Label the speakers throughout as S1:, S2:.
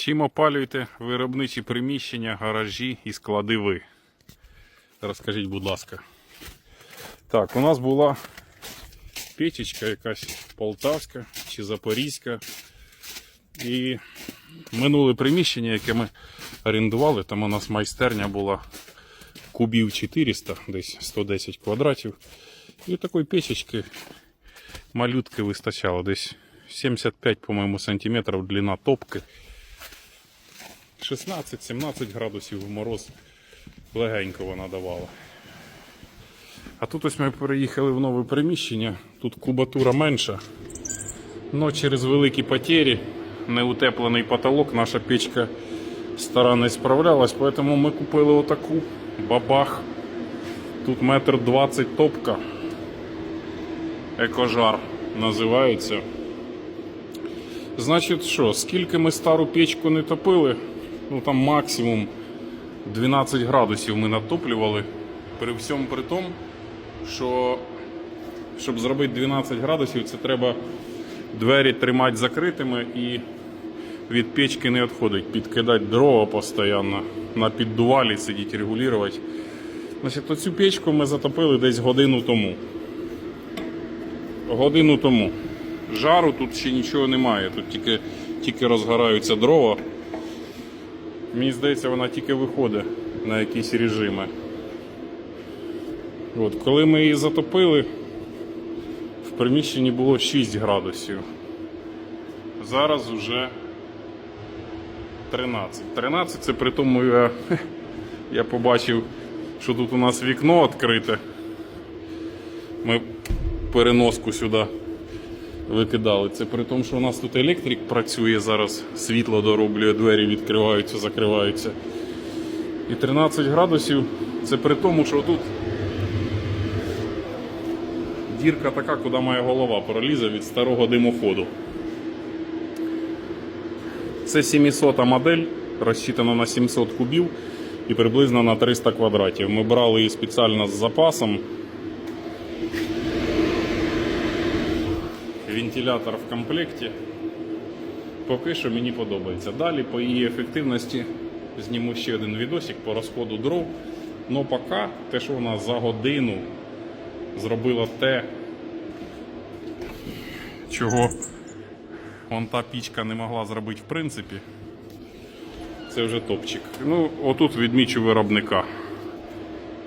S1: Чим опалюєте виробничі приміщення, гаражі і склади ви? Розкажіть, будь ласка. Так, у нас була печечка якась полтавська чи запорізька. І минуле приміщення, яке ми орендували, там у нас майстерня була кубів 400, десь 110 квадратів. І такої печечки малютки вистачало. Десь 75, по-моєму, сантиметрів длина топки. 16-17 градусів мороз легенько вона давала. А тут ось ми переїхали в нове приміщення. Тут кубатура менша. Но через великі потері, неутеплений потолок, наша печка стара не справлялась, поэтому ми купили отаку бабах. Тут метр двадцять топка. Екожар називається. Значить, що, скільки ми стару печку не топили, ну там максимум 12 градусів ми натоплювали. При всьому при тому, що щоб зробити 12 градусів, це треба двері тримати закритими і від печки не відходить. Підкидати дрова постійно, на піддувалі сидіти, регулювати. Значить, оцю печку ми затопили десь годину тому. Годину тому. Жару тут ще нічого немає, тут тільки, тільки розгораються дрова. Мені здається, вона тільки виходить на якісь режими. От, коли ми її затопили, в приміщенні було 6 градусів. Зараз вже 13. 13 це при тому я, я побачив, що тут у нас вікно відкрите. Ми переноску сюди викидали. Це при тому, що у нас тут електрик працює зараз, світло дороблює, двері відкриваються, закриваються. І 13 градусів це при тому, що тут дірка така, куди моя голова пролізе від старого димоходу. Це 700 модель, розчитана на 700 кубів і приблизно на 300 квадратів. Ми брали її спеціально з запасом. Вентилятор в комплекті. Поки що мені подобається. Далі по її ефективності зніму ще один відосик по розходу дров. Но поки те, що вона за годину зробила те, чого вон та пічка не могла зробити в принципі. Це вже топчик. Ну, отут відмічу виробника.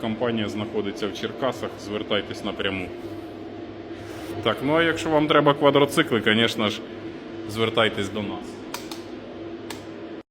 S1: Компанія знаходиться в Черкасах, звертайтесь напряму. Так, ну а якщо вам треба квадроцикли, звісно ж, звертайтесь до нас.